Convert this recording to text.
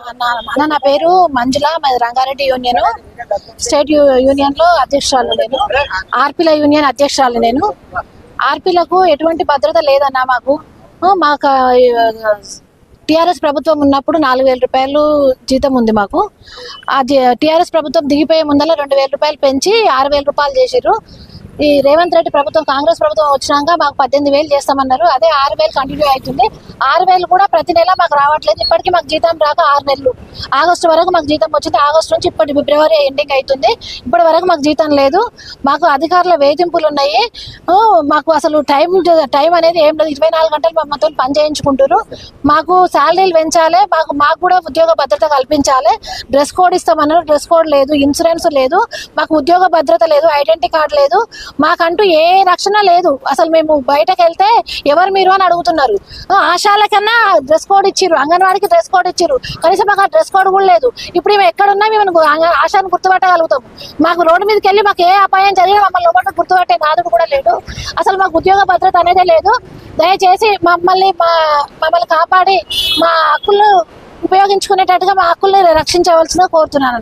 నా- అన్న నా పేరు మంజుల మాది రంగారెడ్డి యూనియన్. స్టేట్ యూ- యూనియన్లో అధ్యక్షురాలు నేను. ఆర్పిల యూనియన్ అధ్యక్షురాలు నేను. ఆర్పిలకు ఎటువంటి భద్రత లేదన్నా మాకు. మాకు టిఆర్ఎస్ ప్రభుత్వం ఉన్నప్పుడు నాలుగు వేల రూపాయలు జీతం ఉంది మాకు. ఆ టిఆర్ఎస్ ప్రభుత్వం దిగిపోయే ముందర రెండు వేల రూపాయలు పెంచి ఆరు వేల రూపాయలు చేసిర్రు. ఈ రేవంత్ రెడ్డి ప్రభుత్వం కాంగ్రెస్ ప్రభుత్వం వచ్చినాక మాకు పద్దెనిమిది వేలు చేస్తామన్నారు. అదే ఆరు వేలు కంటిన్యూ అవుతుంది. ఆరు వేలు కూడా ప్రతి నెల మాకు రావట్లేదు. ఇప్పటికీ మాకు జీతం రాక ఆరు నెలలు. ఆగస్టు వరకు మాకు జీతం వచ్చింది. ఆగస్టు నుంచి ఇప్పటి ఫిబ్రవరి ఎండింగ్ అవుతుంది. ఇప్పటి వరకు మాకు జీతం లేదు. మాకు అధికారుల వేధింపులు ఉన్నాయి. మాకు అసలు టైం టైం అనేది ఏం లేదు. ఇరవై నాలుగు గంటలు మమ్మల్ని పని చేయించుకుంటారు మాకు శాలరీలు పెంచాలి. మాకు మాకు కూడా ఉద్యోగ భద్రత కల్పించాలి. డ్రెస్ కోడ్ ఇస్తామన్నారు. డ్రెస్ కోడ్ లేదు. ఇన్సూరెన్స్ లేదు. మాకు ఉద్యోగ భద్రత లేదు. ఐడెంటిటీ కార్డు లేదు. మాకంటూ ఏ రక్షణ లేదు. అసలు మేము బయటకు వెళ్తే ఎవరు మీరు అని అడుగుతున్నారు. ఆశాల కన్నా డ్రెస్ కోడ్ ఇచ్చిర్రు అంగన్వాడికి డ్రెస్ కోడ్ ఇచ్చిర్రు. కనీసం మాకు ఆ డ్రెస్ కోడ్ కూడా లేదు. ఇప్పుడు మేము ఎక్కడున్నా మేము ఆశాన్ని ఆశాను గుర్తుపట్టగలుగుతాం మాకు రోడ్డు మీదకి వెళ్ళి మాకు ఏ అపాయం జరిగినా మమ్మల్ని లోపల గుర్తుపట్టే నాదుడు కూడా లేడు. అసలు మాకు ఉద్యోగ భద్రత అనేది లేదు. దయచేసి మమ్మల్ని మా మమ్మల్ని కాపాడి మా హక్కులు ఉపయోగించుకునేటట్టుగా మా హక్కుల్ని రక్షించవలసిందిగా కోరుతున్నాను